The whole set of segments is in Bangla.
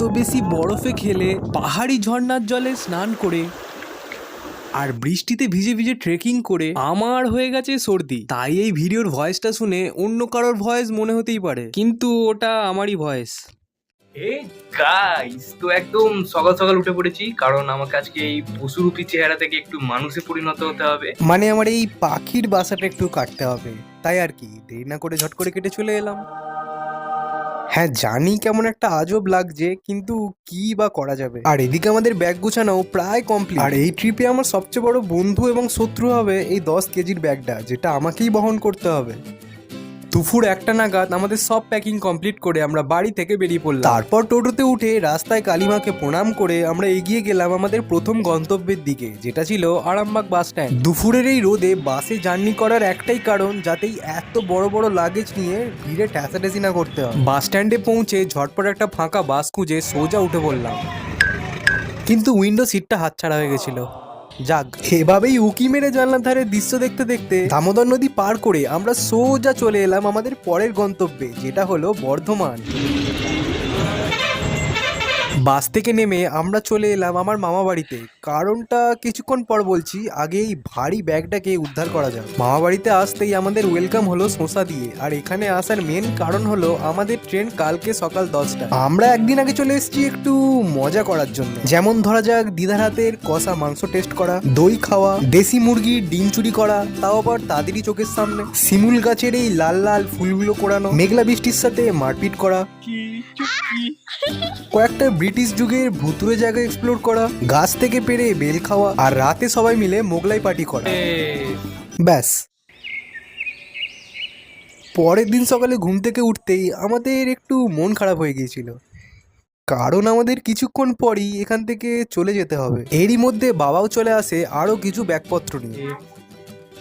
এত বেশি বরফে খেলে পাহাড়ি ঝর্ণার জলে স্নান করে আর বৃষ্টিতে ভিজে ভিজে ট্রেকিং করে আমার হয়ে গেছে সর্দি। তাই এই ভিডিওর ভয়েসটা শুনে অন্য কারোর ভয়েস মনে হতেই পারে কিন্তু ওটা আমারই ভয়েস। এই গাইস তো একদম সকাল সকাল উঠে পড়েছি কারণ আমাকে আজকে এই পশুরূপী চেহারা থেকে একটু মানুষে পরিণত হতে হবে। মানে আমার এই পাখির বাসাটা একটু কাটতে হবে তাই আর কি দেরি না করে ঝট করে কেটে চলে এলাম। হ্যাঁ জানি কেমন একটা আজব লাগছে, কিন্তু কি বা করা যাবে? আর এদিকে আমাদের ব্যাগ গুছানো প্রায় কমপ্লিট আর এই ট্রিপে আমার সবচেয়ে বড় বন্ধু এবং শত্রু হবে এই দশ কেজির ব্যাগটা, যেটা আমাকেই বহন করতে হবে। দুপুর একটা নাগাদ আমাদের সব প্যাকিং কমপ্লিট করে আমরা বাড়ি থেকে বেরিয়ে পড়লাম। তারপর টোটোতে উঠে রাস্তায় কালিমাকে প্রণাম করে আমরা এগিয়ে গেলাম আমাদের প্রথম গন্তব্যের দিকে, যেটা ছিল আরামবাগ বাস স্ট্যান্ড দুপুরের এই রোদে বাসে জার্নি করার একটাই কারণ যাতেই এত বড় বড় লাগেজ নিয়ে ভিড়ে ঠেসাঠেসি না করতে হয়। বাস স্ট্যান্ডে পৌঁছে ঝটপট একটা ফাঁকা বাস খুঁজে সোজা উঠে পড়লাম। কিন্তু উইন্ডো সিটটা হাতছাড়া হয়ে গেছিল। যাক, এভাবেই উকি মেরে জানলার ধারে দৃশ্য দেখতে দেখতে দামোদর নদী পার করে আমরা সোজা চলে এলাম আমাদের পরের গন্তব্যে, যেটা হলো বর্ধমান। বাস থেকে নেমে আমরা চলে এলাম আমার মামা বাড়িতে। কারণটা কিছুক্ষণ পর বলছি, আগে এই ভারী ব্যাগটাকে উদ্ধার করা যাক। মামা বাড়িতে আসতেই আমাদের ওয়েলকাম হলো শোঁসা দিয়ে। আর এখানে আসার মেন কারণ হলো আমাদের ট্রেন কালকে সকাল দশটা। আমরা একদিন আগে চলে এসেছি একটু মজা করার জন্য। যেমন ধরা যাক, দিদার হাতের কষা মাংস টেস্ট করা, দই খাওয়া, দেশি মুরগির ডিম চুরি করা, তাও আবার তাদেরই চোখের সামনে। শিমুল গাছের এই লাল লাল ফুলগুলো কোরানো, মেঘলা বৃষ্টির সাথে মারপিট করা। কয়েকটা ব্রিটিশ যুগের ভুতুরে জায়গা এক্সপ্লোর করা, গাছ থেকে পেরে বেল খাওয়া আর রাতে সবাই মিলে মোগলাই পার্টি করা। ব্যাস। পরের দিন সকালে ঘুম থেকে উঠতেই আমাদের একটু মন খারাপ হয়ে গিয়েছিল। কারণ আমাদের কিছুক্ষণ পরই এখান থেকে চলে যেতে হবে। এরই মধ্যে বাবাও চলে আসে আরও কিছু ব্যাগপত্র নিয়ে।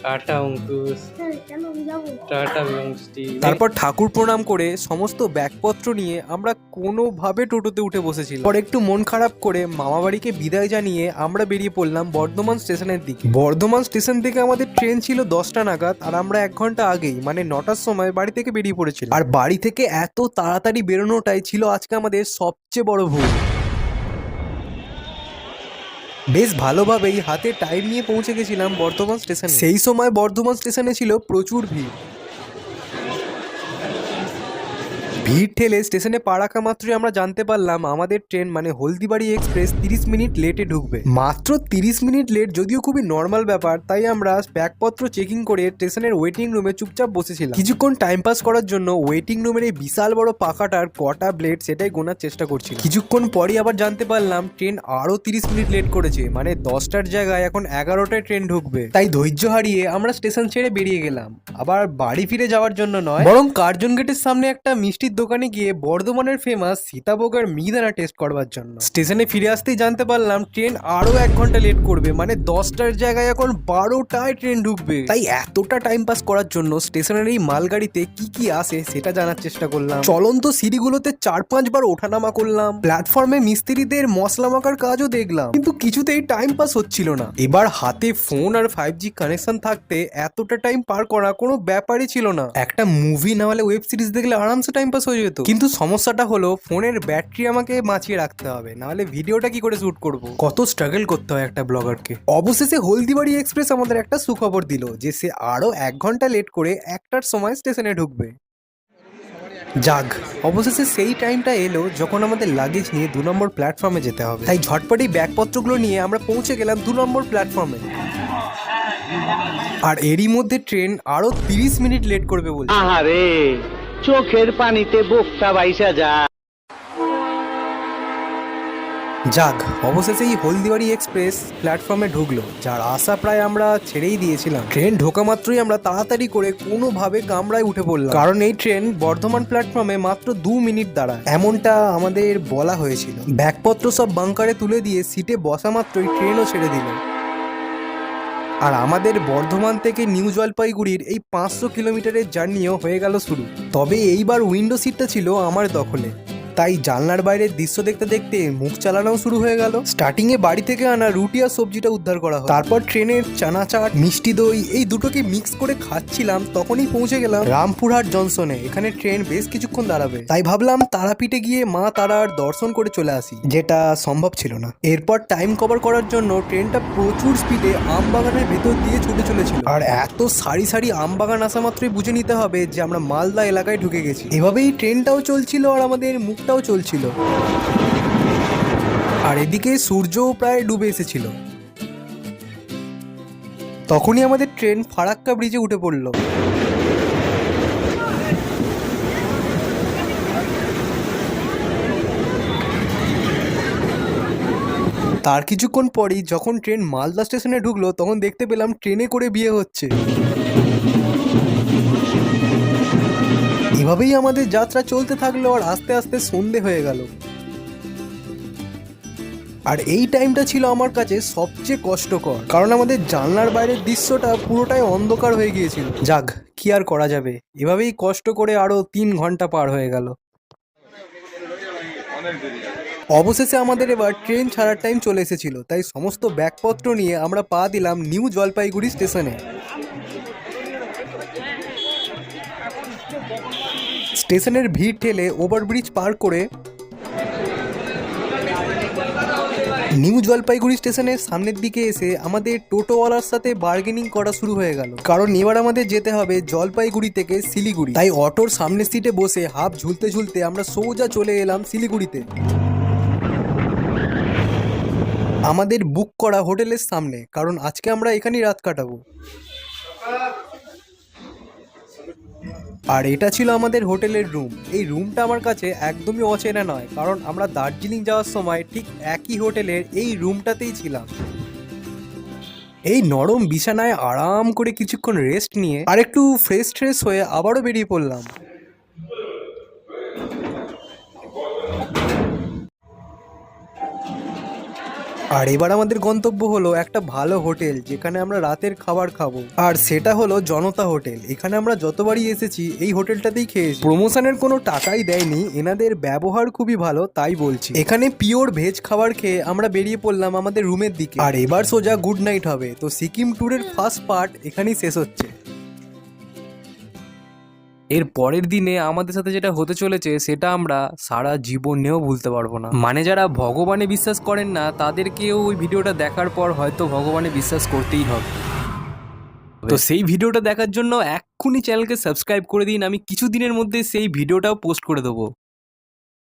টাটা অঙ্কুশ। টাটা বৃষ্টি তারপর ঠাকুর প্রণাম করে সমস্ত ব্যাগপত্র নিয়ে আমরা কোনোভাবে টোটোতে উঠে বসেছিলাম। পর একটু মন খারাপ করে মামা বাড়িকে বিদায় জানিয়ে আমরা বেরিয়ে পড়লাম বর্ধমান স্টেশনের দিকে। বর্ধমান স্টেশন থেকে আমাদের ট্রেন ছিল দশটা নাগাদ আর আমরা এক ঘণ্টা আগেই মানে নটার সময় বাড়ি থেকে বেরিয়ে পড়েছিলাম। আর বাড়ি থেকে এত তাড়াতাড়ি বেরোনোটাই ছিল আজকে আমাদের সবচেয়ে বড় ভুল। বেশ ভালোভাবেই হাতে টাইম নিয়ে পৌঁছে গেছিলাম বর্ধমান স্টেশনে সেই সময় বর্ধমান স্টেশনে ছিল প্রচুর ভিড়। ভিড় ঠেলে স্টেশনে পা রাখা মাত্রই আমরা জানতে পারলাম, আমাদের ট্রেন মানে হলদিবাড়ি এক্সপ্রেস তিরিশ মিনিট লেটে ঢুকবে। মাত্র তিরিশ মিনিট লেট যদিও খুবই নর্মাল ব্যাপার, তাই আমরা ব্যাগপত্র চেকিং করে স্টেশনের ওয়েটিং রুমে চুপচাপ বসেছিলাম। কিছুক্ষণ টাইম পাস করার জন্য ওয়েটিং রুমের এই বিশাল বড় পাখাটার কটা ব্লেড সেটাই গোনার চেষ্টা করছি কিছুক্ষণ পরই আবার জানতে পারলাম, ট্রেন আরও তিরিশ মিনিট লেট করেছে মানে দশটার জায়গায় এখন এগারোটায় ট্রেন ঢুকবে। তাই ধৈর্য হারিয়ে আমরা স্টেশন ছেড়ে বেরিয়ে গেলাম। আবার বাড়ি ফিরে যাওয়ার জন্য নয়, বরং কার্জন গেটের সামনে একটা মিষ্টির দোকানে গিয়ে বর্ধমানের ফেমাস সীতাভোগ আর মিহিদানা টেস্ট করবার জন্য। স্টেশনে ফিরে আসতেই জানতে পারলাম ট্রেন আরও এক ঘণ্টা লেট করবে মানে দশটার জায়গায় এখন বারোটায় ট্রেন ঢুকবে। তাই এতটা টাইম পাস করার জন্য স্টেশনের এই মালগাড়িতে কি কি আসে সেটা জানার চেষ্টা করলাম। চলন্ত সিঁড়িগুলোতে চার পাঁচবার ওঠানামা করলাম। প্ল্যাটফর্মে মিস্ত্রিদের মশলা মাখার কাজও দেখলাম। কিন্তু কিছুতেই টাইম পাস হচ্ছিল না। এবার হাতে ফোন আর ফাইভ জি কানেকশন থাকতে এতটা টাইম পার করা কোনো ব্যাপারই ছিল না। একটা মুভি না হলে ওয়েব সিরিজ দেখলে আরামসে টাইম পাস হয়ে যেত। কিন্তু সমস্যাটা হলো ফোনের ব্যাটারি আমাকে বাঁচিয়ে রাখতে হবে নাহলে ভিডিওটা কি করে শুট করব? কত স্ট্রাগল করতে হয় একটা ব্লগারকে। অবশেষে হলদিবাড়ি এক্সপ্রেস আমাদের একটা সুখবর দিল যে সে আরও এক ঘণ্টা লেট করে একটার সময় স্টেশনে ঢুকবে। যাক অবশেষে সেই টাইমটা এলো যখন আমাদের লাগেজ নিয়ে দু নম্বর প্ল্যাটফর্মে যেতে হবে। তাই ঝটপট ব্যাগপত্রগুলো নিয়ে আমরা পৌঁছে গেলাম দু নম্বর প্ল্যাটফর্মে আর এরই মধ্যে ট্রেন আরও তিরিশ মিনিট লেট করবে বলে। আহারে! চোখের পানিতে বোকটা বাইসা যা। যাক অবশেষে এই হলদিবাড়ি এক্সপ্রেস প্ল্যাটফর্মে ঢুকলো, যার আশা প্রায় আমরা ছেড়েই দিয়েছিলাম। ট্রেন ঢোকা মাত্রই আমরা তাড়াতাড়ি করে কোনোভাবে কামরায় উঠে পড়লাম। কারণ এই ট্রেন বর্ধমান প্ল্যাটফর্মে মাত্র দু মিনিট দাঁড়ায়। এমনটা আমাদের বলা হয়েছিল। ব্যাগপত্র সব বাংকারে তুলে দিয়ে সিটে বসা মাত্রই ট্রেনও ছেড়ে দিল। আর আমাদের বর্ধমান থেকে নিউ জলপাইগুড়ির এই পাঁচশো কিলোমিটারের জার্নিও হয়ে গেল শুরু। তবে এইবার উইন্ডো সিটটা ছিল আমার দখলে। তাই জানলার বাইরের দৃশ্য দেখতে দেখতে মুখ চালানো শুরু হয়ে গেল। স্টার্টিং এ বাড়ি থেকে আনা রুটি আর সবজিটা উদ্ধার করা হয়। তারপর ট্রেনের চানা চাট মিষ্টি দই, এই দুটোকে মিক্স করে খাচ্ছিলাম, তখনই পৌঁছে গেলাম রামপুরহাট জংশনে। এখানে ট্রেন বেশ কিছুক্ষণ দাঁড়াবে। তাই ভাবলাম তারাপীঠে গিয়ে মা তারার দর্শন করে চলে আসি, যেটা সম্ভব ছিল না। এরপর টাইম কভার করার জন্য ট্রেনটা প্রচুর স্পিডে আম বাগানের ভেতর দিয়ে ছুটে চলেছিল। আর এত সারি সারি আম বাগান আসা মাত্রই বুঝে নিতে হবে যে আমরা মালদা এলাকায় ঢুকে গেছি। এভাবেই ট্রেনটাও চলছিল আর আমাদের মুখটাও চলছিল। আর এদিকে সূর্যও প্রায় ডুবে এসেছিল। তখনই আমাদের ট্রেন ফারাক্কা ব্রিজে উঠে পড়ল। তার কিছুক্ষণ পরেই যখন ট্রেন মালদা স্টেশনে ঢুকলো, তখন দেখতে পেলাম ট্রেনে করে বিয়ে হচ্ছে। এভাবেই আমাদের যাত্রা চলতে থাকল আর আস্তে আস্তে সন্ধে হয়ে গেল। আর এই টাইমটা ছিল আমার কাছে সবচেয়ে কষ্টকর, কারণ আমাদের জানলার বাইরের দৃশ্যটা পুরোটাই অন্ধকার হয়ে গিয়েছিল। যাক, কি আর করা যাবে? এভাবেই কষ্ট করে আরও তিন ঘণ্টা পার হয়ে গেল। অবশেষে আমাদের এবার ট্রেন ছাড়ার টাইম চলে এসেছিল, তাই সমস্ত ব্যাগপত্র নিয়ে আমরা পা দিলাম নিউ জলপাইগুড়ি স্টেশনে। স্টেশনের ভিড় ঠেলে ওভারব্রিজ পার করে নিউ জলপাইগুড়ি স্টেশনের সামনের দিকে এসে আমাদের টোটোওয়ালার সাথে বার্গেনিং করা শুরু হয়ে গেল। কারণ এবার আমাদের যেতে হবে জলপাইগুড়ি থেকে শিলিগুড়ি। তাই অটোর সামনের সিটে বসে হাফ ঝুলতে ঝুলতে আমরা সোজা চলে এলাম শিলিগুড়িতে। আমাদের বুক করা হোটেলের সামনে, কারণ আজকে আমরা এখানেই রাত কাটাবো। আর এটা ছিল আমাদের হোটেলের রুম। এই রুমটা আমার কাছে একদমই অচেনা নয়, কারণ আমরা দার্জিলিং যাওয়ার সময় ঠিক একই হোটেলের এই রুমটাতেই ছিলাম। এই নরম বিছানায় আরাম করে কিছুক্ষণ রেস্ট নিয়ে আর একটু ফ্রেশ ট্রেশ হয়ে আবারও বেরিয়ে পড়লাম। আর এবার আমাদের গন্তব্য হলো একটা ভালো হোটেল, যেখানে আমরা রাতের খাবার খাব। আর সেটা হলো জনতা হোটেল। এখানে আমরা যতবারই এসেছি, এই হোটেলটাতেই খেয়েছি প্রমোশনের কোনো টাকাই দেয়নি, এনাদের ব্যবহার খুবই ভালো, তাই বলছি। এখানে পিওর ভেজ খাবার খেয়ে আমরা বেরিয়ে পড়লাম আমাদের রুমের দিকে। আর এবার সোজা গুড নাইট হবে। তো সিকিম ট্যুরের ফার্স্ট পার্ট এখানেই শেষ হচ্ছে। এর পরের দিনে আমাদের সাথে যেটা হতে চলেছে সেটা আমরা সারা জীবন জীবনেও ভুলতে পারব না। মানে যারা ভগবানে বিশ্বাস করেন না তাদেরকেও ওই ভিডিওটা দেখার পর হয়তো ভগবানে বিশ্বাস করতেই হবে। তো সেই ভিডিওটা দেখার জন্য এক্ষুনি চ্যানেলকে সাবস্ক্রাইব করে দিন। আমি কিছু দিনের মধ্যে সেই ভিডিওটাও পোস্ট করে দেবো।